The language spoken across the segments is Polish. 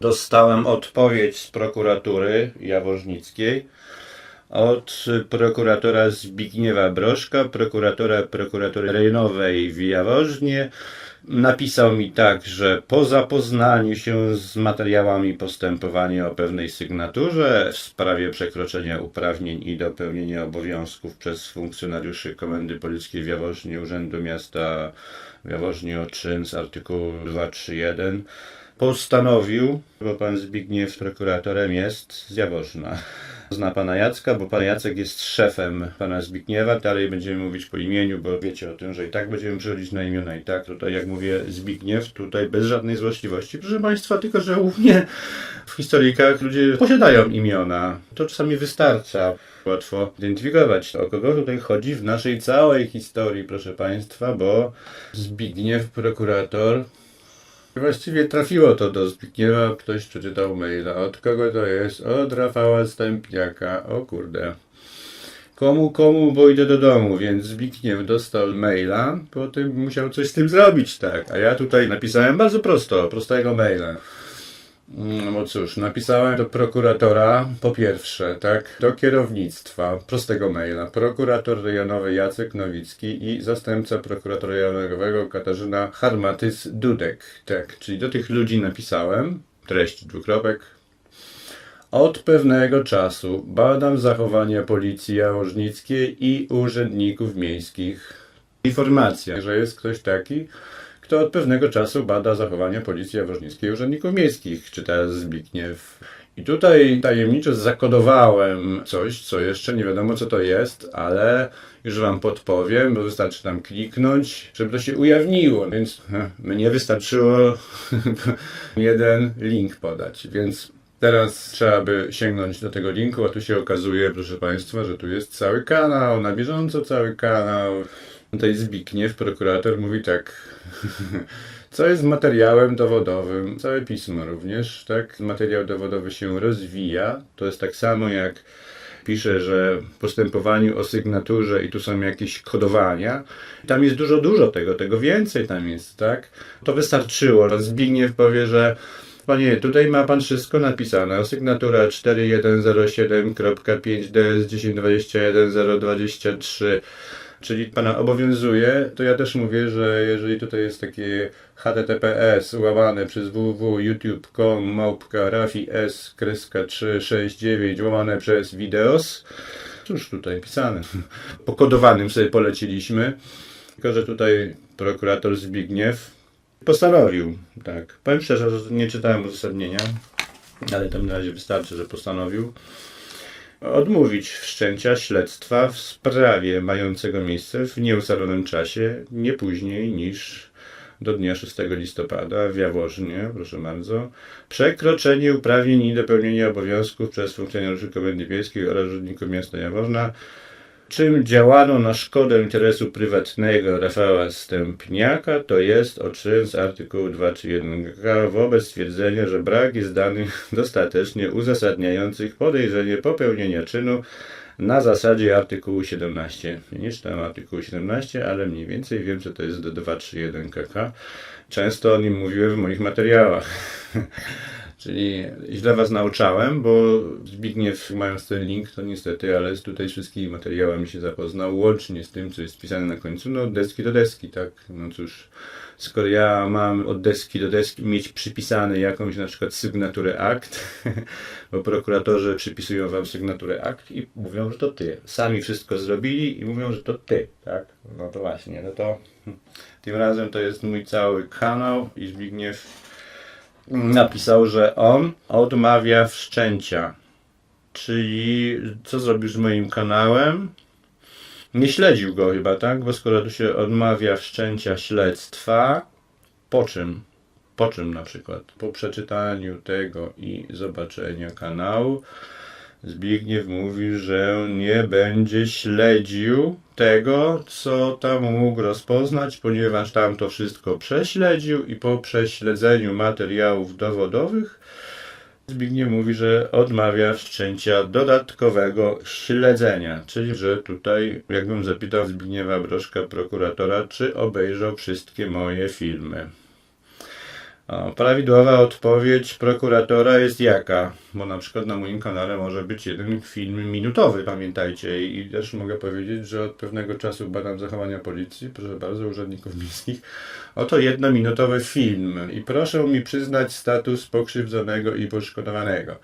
Dostałem odpowiedź z prokuratury jaworznickiej od prokuratora Zbigniewa Broszka, prokuratora prokuratury rejonowej w Jaworznie. Napisał mi tak, że po zapoznaniu się z materiałami postępowania o pewnej sygnaturze w sprawie przekroczenia uprawnień i dopełnienia obowiązków przez funkcjonariuszy Komendy Polickiej w Jaworznie Urzędu Miasta w Jaworznie o czyn z artykułu 231 postanowił, bo pan Zbigniew prokuratorem jest z Jaworzna. Zna pana Jacka, bo pan Jacek jest szefem pana Zbigniewa. Dalej będziemy mówić po imieniu, bo wiecie o tym, że i tak będziemy przechodzić na imiona. I tak tutaj, jak mówię, Zbigniew, tutaj bez żadnej złośliwości. Proszę państwa, tylko że mnie w historyjkach ludzie posiadają imiona. To czasami wystarcza. Łatwo identyfikować, o kogo tutaj chodzi w naszej całej historii, proszę państwa, bo Zbigniew, prokurator, Właściwie trafiło to do Zbigniewa, ktoś przeczytał maila. Od kogo to jest? Od Rafała Stępniaka. O kurde. Komu, komu, bo idę do domu, więc Zbigniew dostał maila, potem musiał coś z tym zrobić, tak. A ja tutaj napisałem bardzo prosto, prostego maila. Mm, No cóż, napisałem do prokuratora po pierwsze, tak, do kierownictwa, prostego maila, prokurator rejonowy Jacek Nowicki i zastępca prokuratora rejonowego Katarzyna Harmatys-Dudek, tak, czyli do tych ludzi napisałem, treść dwukropek, od pewnego czasu badam zachowania policji jaworznickiej i urzędników miejskich. Informacja, że jest ktoś taki, kto od pewnego czasu bada zachowania policji jaworznickiej i urzędników miejskich, czyta Zbigniew. I tutaj tajemniczo zakodowałem coś, co jeszcze nie wiadomo co to jest, ale już wam podpowiem, bo wystarczy tam kliknąć, żeby to się ujawniło, więc mnie wystarczyło jeden link podać, więc Teraz trzeba by sięgnąć do tego linku, a tu się okazuje, proszę Państwa, że tu jest cały kanał, na bieżąco cały kanał. Tutaj Zbigniew, prokurator, mówi tak. Co jest materiałem dowodowym? Całe pismo również, tak? Materiał dowodowy się rozwija. To jest tak samo jak pisze, że w postępowaniu o sygnaturze i tu są jakieś kodowania. Tam jest dużo, dużo tego, tego więcej tam jest, tak? To wystarczyło. Zbigniew powie, że Panie, tutaj ma pan wszystko napisane. Sygnatura 4107.5DS1021.023, czyli pana obowiązuje. To ja też mówię, że jeżeli tutaj jest takie https łamane przez www.youtube.com małpka rafi s kreska 369 łamane przez videos, cóż tutaj pisane. Pokodowanym sobie poleciliśmy. Tylko, że tutaj prokurator Zbigniew Postanowił, tak. Powiem szczerze, że nie czytałem uzasadnienia, ale tam na razie wystarczy, że postanowił odmówić wszczęcia śledztwa w sprawie mającego miejsce w nieustalonym czasie, nie później niż do dnia 6 listopada w Jaworznie, proszę bardzo, przekroczenie uprawnień i dopełnienie obowiązków przez funkcjonariuszy Komendy Wiejskiej oraz urzędników miasta Jaworzna czym działano na szkodę interesu prywatnego Rafała Stępniaka, to jest o z artykułu 231k wobec stwierdzenia, że brak jest danych dostatecznie uzasadniających podejrzenie popełnienia czynu na zasadzie artykułu 17. Nie czytam artykułu 17, ale mniej więcej wiem, że to jest do 231kk. Często o nim mówiłem w moich materiałach. Czyli źle was nauczałem, bo Zbigniew, mając ten link, to niestety, ale z tutaj wszystkimi materiałami się zapoznał, łącznie z tym, co jest pisane na końcu, no od deski do deski, tak? No cóż, skoro ja mam od deski do deski mieć przypisane jakąś na przykład sygnaturę akt, bo prokuratorzy przypisują wam sygnaturę akt i mówią, że to ty. Sami wszystko zrobili i mówią, że to ty, tak? No to właśnie, no to tym razem to jest mój cały kanał i Zbigniew napisał, że on odmawia wszczęcia. Czyli co zrobił z moim kanałem? Nie śledził go chyba, tak? Bo skoro tu się odmawia wszczęcia śledztwa, po czym? Po czym na przykład? Po przeczytaniu tego i zobaczenia kanału, Zbigniew mówi, że nie będzie śledził tego, co tam mógł rozpoznać, ponieważ tam to wszystko prześledził i po prześledzeniu materiałów dowodowych Zbigniew mówi, że odmawia wszczęcia dodatkowego śledzenia, czyli że tutaj, jakbym zapytał Zbigniewa Broszka, prokuratora, czy obejrzał wszystkie moje filmy. Prawidłowa odpowiedź prokuratora jest jaka? Bo na przykład na moim kanale może być jeden film minutowy, pamiętajcie. I też mogę powiedzieć, że od pewnego czasu badam zachowania policji, proszę bardzo, urzędników miejskich. Oto jednominutowy film. I proszę mi przyznać status pokrzywdzonego i poszkodowanego.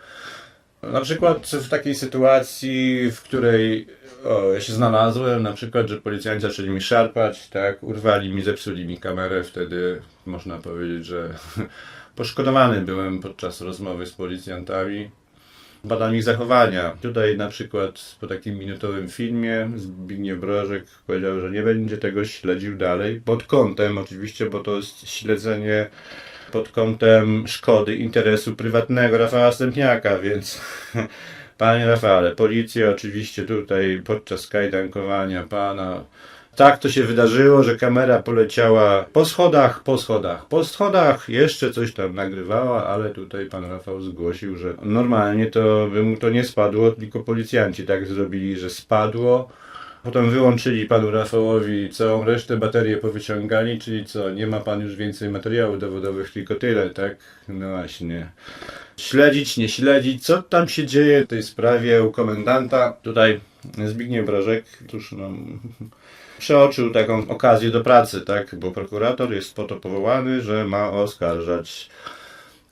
Na przykład w takiej sytuacji, w której o, ja się znalazłem, na przykład, że policjanci zaczęli mi szarpać, tak, urwali mi, zepsuli mi kamerę, wtedy można powiedzieć, że poszkodowany byłem podczas rozmowy z policjantami. Badam ich zachowania. Tutaj na przykład po takim minutowym filmie Zbigniew Brożek powiedział, że nie będzie tego śledził dalej. Pod kątem oczywiście, bo to jest śledzenie pod kątem szkody interesu prywatnego Rafała Stępniaka, więc panie Rafale, policja oczywiście tutaj podczas kajdankowania pana tak to się wydarzyło, że kamera poleciała po schodach, po schodach, po schodach, jeszcze coś tam nagrywała, ale tutaj pan Rafał zgłosił, że normalnie to by mu to nie spadło, tylko policjanci tak zrobili, że spadło. Potem wyłączyli panu Rafałowi całą resztę, baterię powyciągali, czyli co, nie ma pan już więcej materiałów dowodowych, tylko tyle, tak? No właśnie. Śledzić, nie śledzić, co tam się dzieje w tej sprawie u komendanta. Tutaj Zbigniew Brożek, tuż no, przeoczył taką okazję do pracy, tak? Bo prokurator jest po to powołany, że ma oskarżać.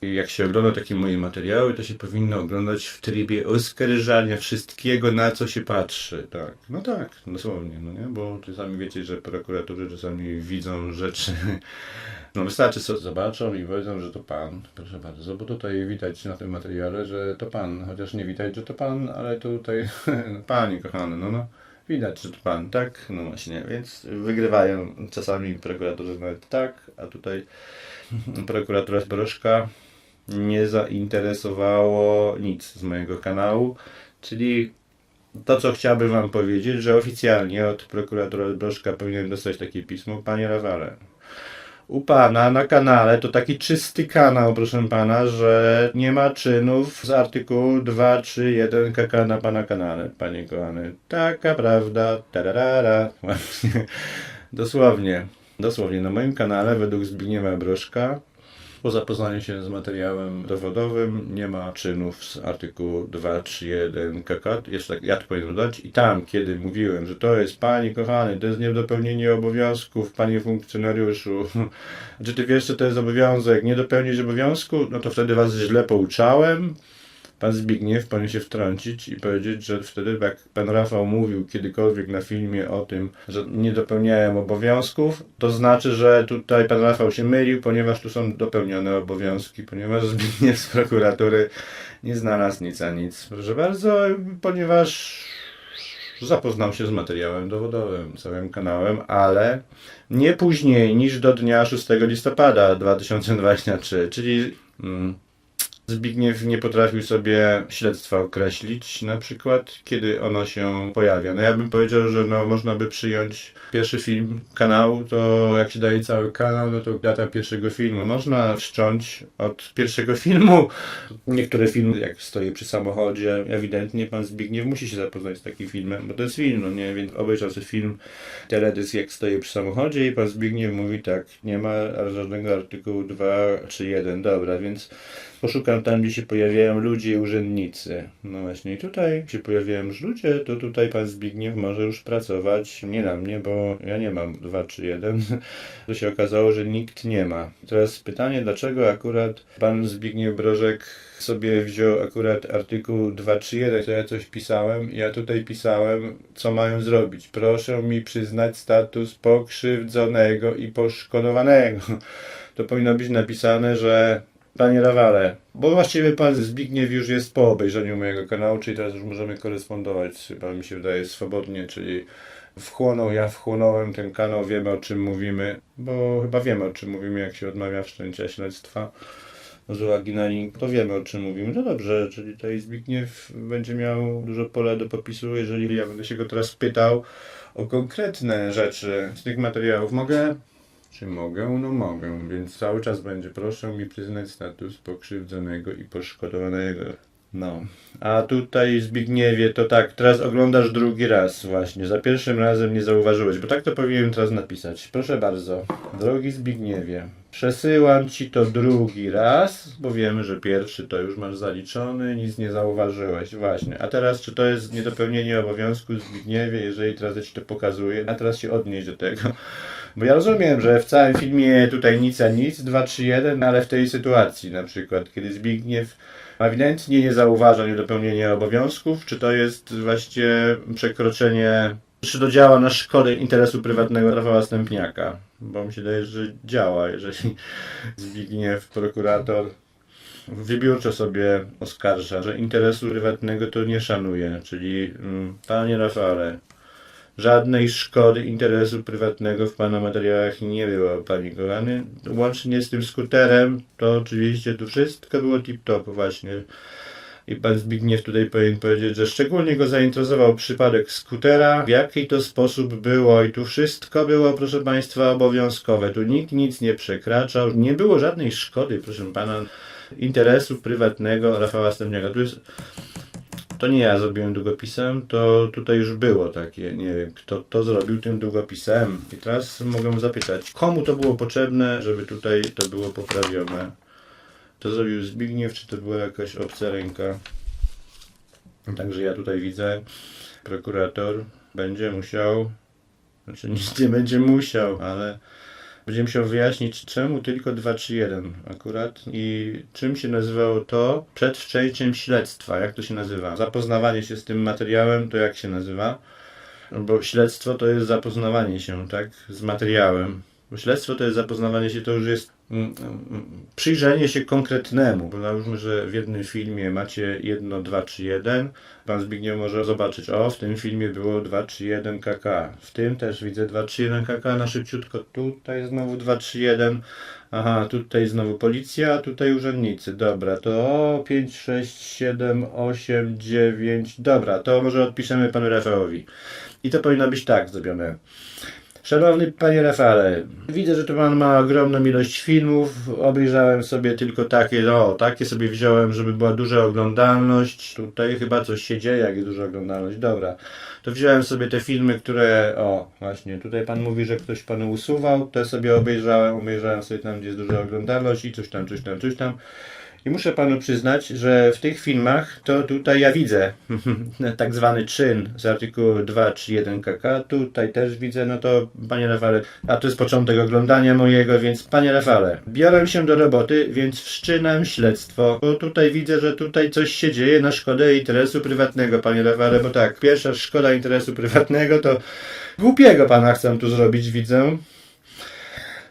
I jak się ogląda takie moje materiały, to się powinno oglądać w trybie oskarżania wszystkiego, na co się patrzy, tak. No tak, dosłownie, no nie? Bo czasami wiecie, że prokuratury czasami widzą rzeczy, no wystarczy co zobaczą i powiedzą, że to pan, proszę bardzo, bo tutaj widać na tym materiale, że to pan, chociaż nie widać, że to pan, ale tutaj, pani kochany, no no. Widać, że to pan, tak? No właśnie, więc wygrywają czasami prokuratorzy nawet tak, a tutaj prokuratura Zbrożka nie zainteresowało nic z mojego kanału, czyli to, co chciałbym wam powiedzieć, że oficjalnie od prokuratora Zbrożka powinien dostać takie pismo, panie Rawale. U pana na kanale to taki czysty kanał, proszę pana, że nie ma czynów z artykułu 231 KK na pana kanale, panie kochany. Taka prawda, tararara. Właśnie. Dosłownie. Dosłownie na moim kanale według Zbigniewa Broszka po zapoznaniu się z materiałem dowodowym nie ma czynów z artykułu 231 KK. Jeszcze tak, ja to powinien dodać. I tam, kiedy mówiłem, że to jest pani kochany, to jest niedopełnienie obowiązków, panie funkcjonariuszu, czy ty wiesz, co to jest obowiązek, nie dopełnić obowiązku, no to wtedy was źle pouczałem. Pan Zbigniew powinien się wtrącić i powiedzieć, że wtedy jak pan Rafał mówił kiedykolwiek na filmie o tym, że nie dopełniałem obowiązków, to znaczy, że tutaj pan Rafał się mylił, ponieważ tu są dopełnione obowiązki, ponieważ Zbigniew z prokuratury nie znalazł nic a nic. Proszę bardzo, ponieważ zapoznał się z materiałem dowodowym, całym kanałem, ale nie później niż do dnia 6 listopada 2023, czyli mm, Zbigniew nie potrafił sobie śledztwa określić, na przykład, kiedy ono się pojawia. No ja bym powiedział, że no, można by przyjąć pierwszy film kanału, to jak się daje cały kanał, no to data pierwszego filmu. Można wszcząć od pierwszego filmu. Niektóre filmy, jak stoję przy samochodzie, ewidentnie pan Zbigniew musi się zapoznać z takim filmem, bo to jest film, no nie, więc obejrzał sobie film teledysk, jak stoję przy samochodzie i pan Zbigniew mówi tak, nie ma żadnego artykułu 2 czy 1, dobra, więc poszukam tam, gdzie się pojawiają ludzie i urzędnicy. No właśnie, i tutaj się pojawiają już ludzie, to tutaj pan Zbigniew może już pracować nie na mnie, bo ja nie mam 2 czy 1. To się okazało, że nikt nie ma. Teraz pytanie, dlaczego akurat pan Zbigniew Brożek sobie wziął akurat artykuł 231, to ja coś pisałem, ja tutaj pisałem, co mają zrobić. Proszę mi przyznać status pokrzywdzonego i poszkodowanego. To powinno być napisane, że Panie Rawale, bo właściwie pan Zbigniew już jest po obejrzeniu mojego kanału, czyli teraz już możemy korespondować, chyba mi się wydaje, swobodnie, czyli wchłonął, ja wchłonąłem ten kanał, wiemy o czym mówimy, bo chyba wiemy o czym mówimy, jak się odmawia wszczęcia śledztwa z uwagi na link, to wiemy o czym mówimy. No dobrze, czyli tutaj Zbigniew będzie miał dużo pola do popisu, jeżeli ja będę się go teraz pytał o konkretne rzeczy z tych materiałów. Mogę? Czy mogę? No mogę, więc cały czas będzie. Proszę mi przyznać status pokrzywdzonego i poszkodowanego. No. A tutaj Zbigniewie to tak, teraz oglądasz drugi raz właśnie. Za pierwszym razem nie zauważyłeś, bo tak to powinienem teraz napisać. Proszę bardzo, drogi Zbigniewie, przesyłam ci to drugi raz, bo wiemy, że pierwszy to już masz zaliczony, nic nie zauważyłeś. Właśnie. A teraz czy to jest niedopełnienie obowiązku Zbigniewie, jeżeli teraz ja ci to pokazuję, a teraz się odnieść do tego. Bo ja rozumiem, że w całym filmie tutaj nic a nic, 2, 3, 1, ale w tej sytuacji na przykład, kiedy Zbigniew ewidentnie nie zauważa niedopełnienia obowiązków, czy to jest właściwie przekroczenie, czy to działa na szkodę interesu prywatnego Rafała Stępniaka? Bo mi się wydaje, że działa, jeżeli Zbigniew, prokurator, wybiórczo sobie oskarża, że interesu prywatnego to nie szanuje, czyli mm, panie Rafale, żadnej szkody interesu prywatnego w pana materiałach nie było, panie kochany. Łącznie z tym skuterem, to oczywiście tu wszystko było tip-top właśnie. I pan Zbigniew tutaj powinien powiedzieć, że szczególnie go zainteresował przypadek skutera, w jaki to sposób było i tu wszystko było, proszę państwa, obowiązkowe. Tu nikt nic nie przekraczał, nie było żadnej szkody, proszę pana, interesu prywatnego Rafała Stępniaka. Tu jest to nie ja zrobiłem długopisem, to tutaj już było takie, nie wiem, kto to zrobił tym długopisem. I teraz mogę zapytać, komu to było potrzebne, żeby tutaj to było poprawione? To zrobił Zbigniew, czy to była jakaś obca ręka? Także ja tutaj widzę, prokurator będzie musiał, znaczy nic nie będzie musiał, ale będzie musiał wyjaśnić, czemu tylko 231 akurat i czym się nazywało to przed wszczęciem śledztwa. Jak to się nazywa? Zapoznawanie się z tym materiałem, to jak się nazywa? Bo śledztwo to jest zapoznawanie się, tak? Z materiałem. Śledztwo to jest zapoznawanie się, to już jest mm, mm, przyjrzenie się konkretnemu. Bo załóżmy, że w jednym filmie macie 1, 2, 3, 1. Pan Zbigniew może zobaczyć, o, w tym filmie było 2, 3, 1 kk. W tym też widzę 2, 3, 1 kk na szybciutko. Tutaj znowu 2, 3, 1. Aha, tutaj znowu policja, tutaj urzędnicy. Dobra, to o, 5, 6, 7, 8, 9. Dobra, to może odpiszemy panu Rafałowi. I to powinno być tak zrobione. Szanowny panie Rafale, widzę, że tu pan ma ogromną ilość filmów. Obejrzałem sobie tylko takie, no, takie sobie wziąłem, żeby była duża oglądalność. Tutaj chyba coś się dzieje, jak jest duża oglądalność. Dobra, to wziąłem sobie te filmy, które, o, właśnie, tutaj pan mówi, że ktoś panu usuwał. Te sobie obejrzałem, obejrzałem sobie tam, gdzie jest duża oglądalność i coś tam, coś tam, coś tam. I muszę panu przyznać, że w tych filmach to tutaj ja widzę tak zwany czyn z artykułu 231 KK. Tutaj też widzę, no to panie Rafale, a to jest początek oglądania mojego, więc panie Rafale, biorę się do roboty, więc wszczynam śledztwo, bo tutaj widzę, że tutaj coś się dzieje na szkodę interesu prywatnego, panie Rafale, bo tak, pierwsza szkoda interesu prywatnego to głupiego pana chcę tu zrobić, widzę.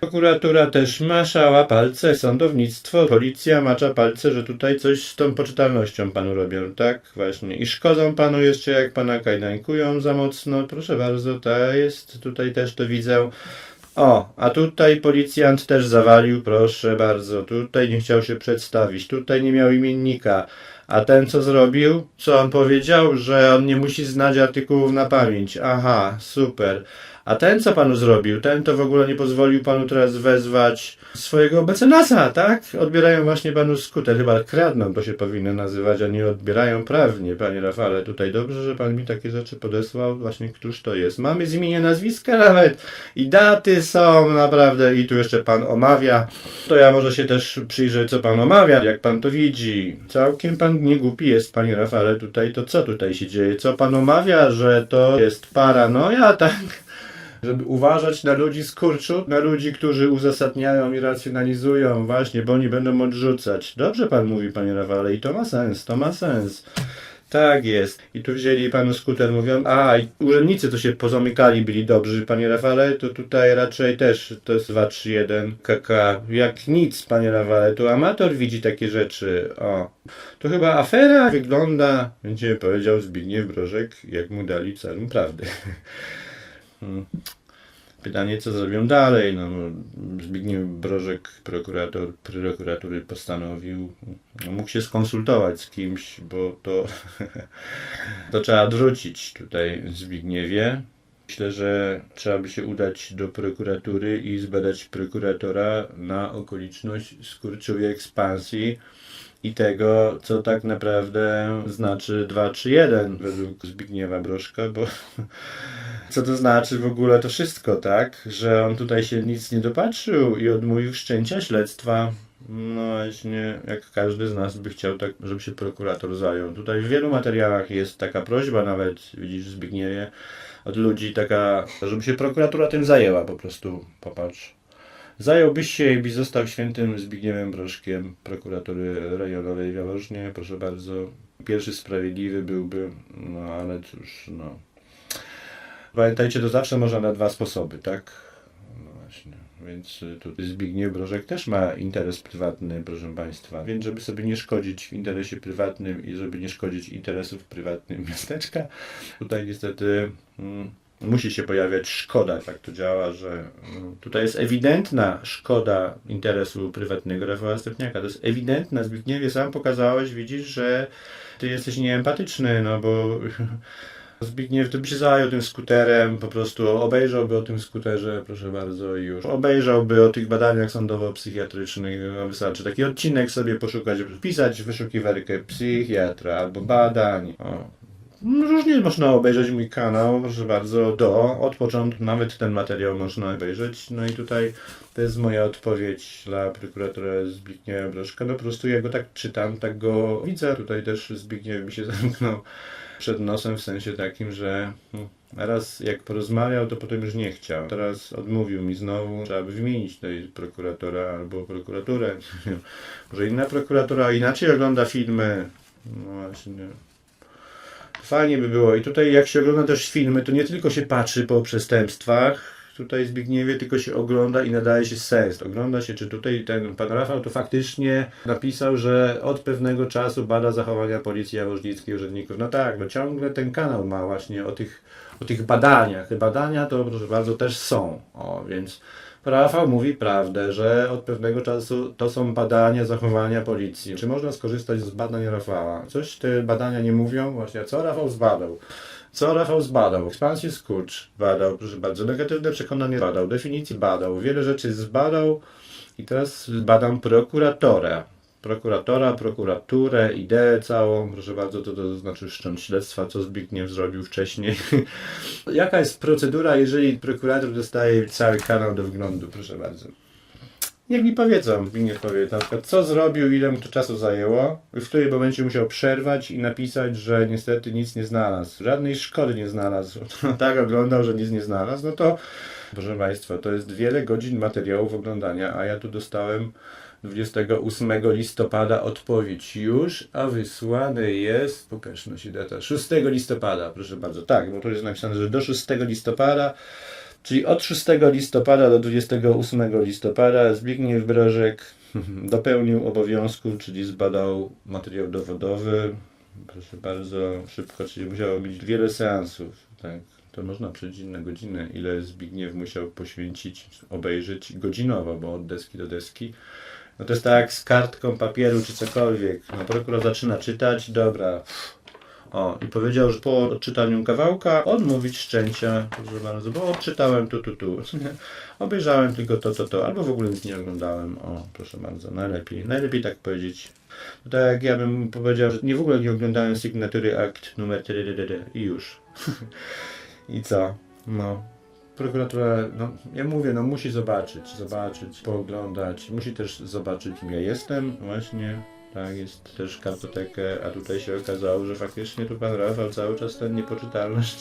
Prokuratura też maszała palce, sądownictwo, policja macza palce, że tutaj coś z tą poczytalnością panu robią, tak? Właśnie. I szkodzą panu jeszcze, jak pana kajdankują za mocno. Proszę bardzo, to jest, tutaj też to widzę. O, a tutaj policjant też zawalił, proszę bardzo. Tutaj nie chciał się przedstawić, tutaj nie miał imiennika. A ten co zrobił? Co on powiedział? Że on nie musi znać artykułów na pamięć. Aha, super. A ten co panu zrobił? Ten to w ogóle nie pozwolił panu teraz wezwać swojego mecenasa, tak? Odbierają właśnie panu skuter. Chyba kradną to się powinno nazywać, a nie odbierają prawnie, panie Rafale. Tutaj dobrze, że pan mi takie rzeczy podesłał. Właśnie któż to jest? Mamy z imienia, nazwiska nawet i daty są naprawdę i tu jeszcze pan omawia. To ja może się też przyjrzę, co pan omawia, jak pan to widzi. Całkiem pan nie głupi jest, panie Rafale, tutaj. To co tutaj się dzieje? Co pan omawia, że to jest paranoja, tak? żeby uważać na ludzi z kurczu, na ludzi, którzy uzasadniają i racjonalizują, właśnie, bo oni będą odrzucać. Dobrze pan mówi, panie Rafale, i to ma sens, to ma sens. Tak jest. I tu wzięli panu skuter, mówią, a urzędnicy to się pozamykali, byli dobrzy, panie Rafale, to tutaj raczej też to jest 2, 3, 1 kk. Jak nic, panie Rafale, tu amator widzi takie rzeczy. O, to chyba afera wygląda, będzie powiedział Zbigniew Brożek, jak mu dali całą prawdę. Hmm. Pytanie, co zrobią dalej? No, Zbigniew Brożek, prokurator prokuratury, postanowił, no, mógł się skonsultować z kimś, bo to, to trzeba odwrócić tutaj Zbigniewie. Myślę, że trzeba by się udać do prokuratury i zbadać prokuratora na okoliczność skurczyłej ekspansji i tego, co tak naprawdę znaczy 2-3-1 według Zbigniewa Broszka, bo co to znaczy w ogóle to wszystko, tak? Że on tutaj się nic nie dopatrzył i odmówił wszczęcia śledztwa. No właśnie, jak każdy z nas by chciał tak, żeby się prokurator zajął. Tutaj w wielu materiałach jest taka prośba nawet, widzisz Zbigniewie, od ludzi taka, żeby się prokuratura tym zajęła po prostu, popatrz. Zająłbyś się i byś został świętym Zbigniewem Broszkiem prokuratury rejonowej w Jaworznie, proszę bardzo. Pierwszy sprawiedliwy byłby, no ale cóż, no. Pamiętajcie, to zawsze można na dwa sposoby, tak? No właśnie, więc y, tutaj Zbigniew Brożek też ma interes prywatny, proszę Państwa. Więc żeby sobie nie szkodzić w interesie prywatnym i żeby nie szkodzić interesów prywatnych miasteczka, tutaj niestety mm, musi się pojawiać szkoda. Tak to działa, że mm, tutaj jest ewidentna szkoda interesu prywatnego Rafała Stepniaka. To jest ewidentna. Zbigniewie sam pokazałeś, widzisz, że ty jesteś nieempatyczny, no bo Zbigniew to by się zajął tym skuterem, po prostu obejrzałby o tym skuterze, proszę bardzo, i już. Obejrzałby o tych badaniach sądowo-psychiatrycznych, wystarczy taki odcinek sobie poszukać, wpisać w wyszukiwarkę psychiatra albo badań. O. Różnie można obejrzeć mój kanał, proszę bardzo, do, od początku, nawet ten materiał można obejrzeć. No i tutaj to jest moja odpowiedź dla prokuratora Zbigniewa Broszka. No po prostu ja go tak czytam, tak go widzę. Tutaj też Zbigniew mi się zamknął przed nosem w sensie takim, że hmm, raz jak porozmawiał, to potem już nie chciał. Teraz odmówił mi znowu, trzeba by wymienić tutaj prokuratora albo prokuraturę. Może inna prokuratura inaczej ogląda filmy. No właśnie. Fajnie by było. I tutaj jak się ogląda też filmy, to nie tylko się patrzy po przestępstwach, tutaj Zbigniewie, tylko się ogląda i nadaje się sens. Ogląda się, czy tutaj ten pan Rafał to faktycznie napisał, że od pewnego czasu bada zachowania policji jaworznickiej urzędników. No tak, no ciągle ten kanał ma właśnie o tych, o tych badaniach. Te badania to, proszę bardzo, też są. O, więc Rafał mówi prawdę, że od pewnego czasu to są badania zachowania policji. Czy można skorzystać z badań Rafała? Coś te badania nie mówią? Właśnie, co Rafał zbadał? Co Rafał zbadał? Ekspansję skurcz badał, proszę bardzo. Negatywne przekonanie badał, definicję badał, wiele rzeczy zbadał i teraz badam prokuratora. Prokuratora, prokuraturę, ideę całą, proszę bardzo, to, to znaczy wszcząć śledztwa, co Zbigniew zrobił wcześniej. Jaka jest procedura, jeżeli prokurator dostaje cały kanał do wglądu, proszę bardzo. Niech mi powiedzą, Zbigniew powie na przykład, co zrobił, ile mu to czasu zajęło, w którym momencie musiał przerwać i napisać, że niestety nic nie znalazł, żadnej szkody nie znalazł. tak oglądał, że nic nie znalazł, no to, proszę Państwa, to jest wiele godzin materiałów oglądania, a ja tu dostałem 28 listopada odpowiedź już, a wysłany jest, pokaż no data, 6 listopada, proszę bardzo, tak, bo to jest napisane, że do 6 listopada Czyli od 6 listopada do 28 listopada Zbigniew Brożek dopełnił obowiązku, czyli zbadał materiał dowodowy. Proszę bardzo, szybko, czyli musiało być wiele seansów. Tak, to można przejść na godzinę, ile Zbigniew musiał poświęcić, obejrzeć godzinowo, bo od deski do deski. No to jest tak z kartką papieru czy cokolwiek. No prokurator zaczyna czytać, dobra, o, i powiedział, że po odczytaniu kawałka odmówić szczęścia, proszę bardzo, bo odczytałem tu, tu, tu. Obejrzałem tylko to, to, to, albo w ogóle nic nie oglądałem. O, proszę bardzo, najlepiej. Najlepiej tak powiedzieć. No tak jak ja bym powiedział, że nie w ogóle nie oglądałem sygnatury akt numer 4 i już. I co? No. Prokuratura, no ja mówię, no musi zobaczyć, zobaczyć, pooglądać, musi też zobaczyć kim ja jestem, właśnie, tak, jest też kartotekę, a tutaj się okazało, że faktycznie tu pan Rafał cały czas ten niepoczytalność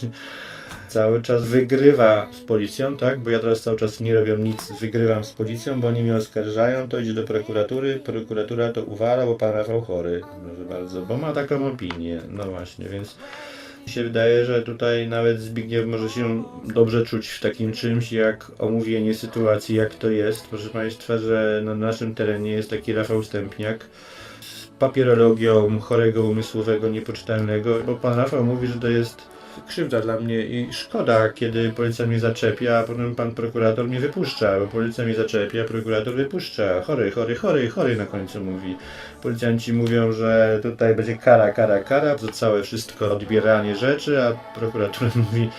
cały czas wygrywa z policją, tak, bo ja teraz cały czas nie robię nic, wygrywam z policją, bo oni mnie oskarżają, to idzie do prokuratury, prokuratura to uwala, bo pan Rafał chory, bardzo, bo ma taką opinię, no właśnie, więc mi się wydaje, że tutaj nawet Zbigniew może się dobrze czuć w takim czymś jak omówienie sytuacji, jak to jest. Proszę Państwa, że na naszym terenie jest taki Rafał Stępniak papierologią chorego umysłowego, niepoczytalnego, bo pan Rafał mówi, że to jest krzywda dla mnie i szkoda, kiedy policja mnie zaczepia, a potem pan prokurator mnie wypuszcza, bo policja mnie zaczepia, prokurator wypuszcza. Chory, chory, chory, chory na końcu mówi. Policjanci mówią, że tutaj będzie kara, kara, kara, za całe wszystko odbieranie rzeczy, a prokuratura mówi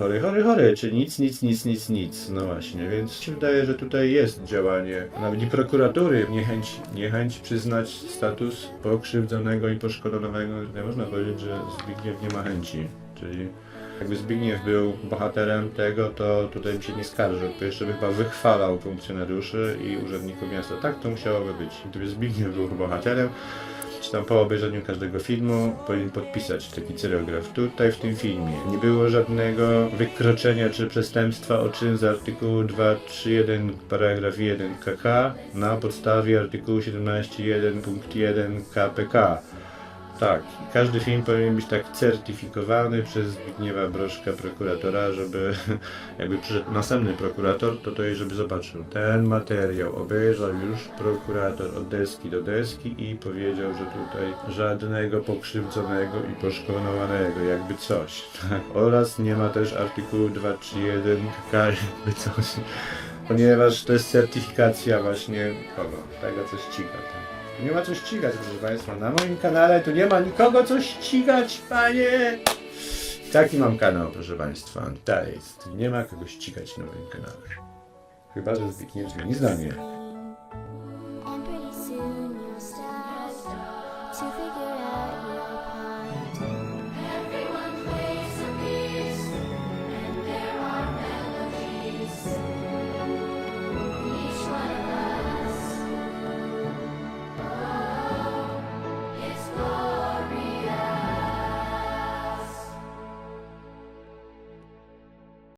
chory, chory, chory, czy nic, nic, nic, nic, nic. No właśnie, więc się wydaje, że tutaj jest działanie nawet i prokuratury, niechęć, niechęć przyznać status pokrzywdzonego i poszkodowanego. Nie można powiedzieć, że Zbigniew nie ma chęci, czyli jakby Zbigniew był bohaterem tego, to tutaj bym się nie skarżył, to jeszcze by chyba wychwalał funkcjonariuszy i urzędników miasta. Tak to musiałoby być. Gdyby Zbigniew był bohaterem, czy tam po obejrzeniu każdego filmu powinien podpisać taki cyrograf. Tutaj w tym filmie nie było żadnego wykroczenia czy przestępstwa o czyn z artykułu 231 paragraf 1 KK na podstawie artykułu 17.1 punkt 1 KPK. Tak, każdy film powinien być tak certyfikowany przez Zbigniewa Broszka, prokuratora, żeby jakby przyszedł następny prokurator, to to i żeby zobaczył. Ten materiał obejrzał już prokurator od deski do deski i powiedział, że tutaj żadnego pokrzywdzonego i poszkodowanego, jakby coś. Tak? Oraz nie ma też artykułu 231 KK, jakby coś. Ponieważ to jest certyfikacja właśnie kogo? Tego, co ściga. Tak? Tu Nie ma co ścigać, proszę Państwa. Na moim kanale tu nie ma nikogo co ścigać, panie! Taki mam kanał, proszę Państwa. Tak jest. Nie ma kogo ścigać na moim kanale. Chyba, że Zbigniew zmieni zdanie.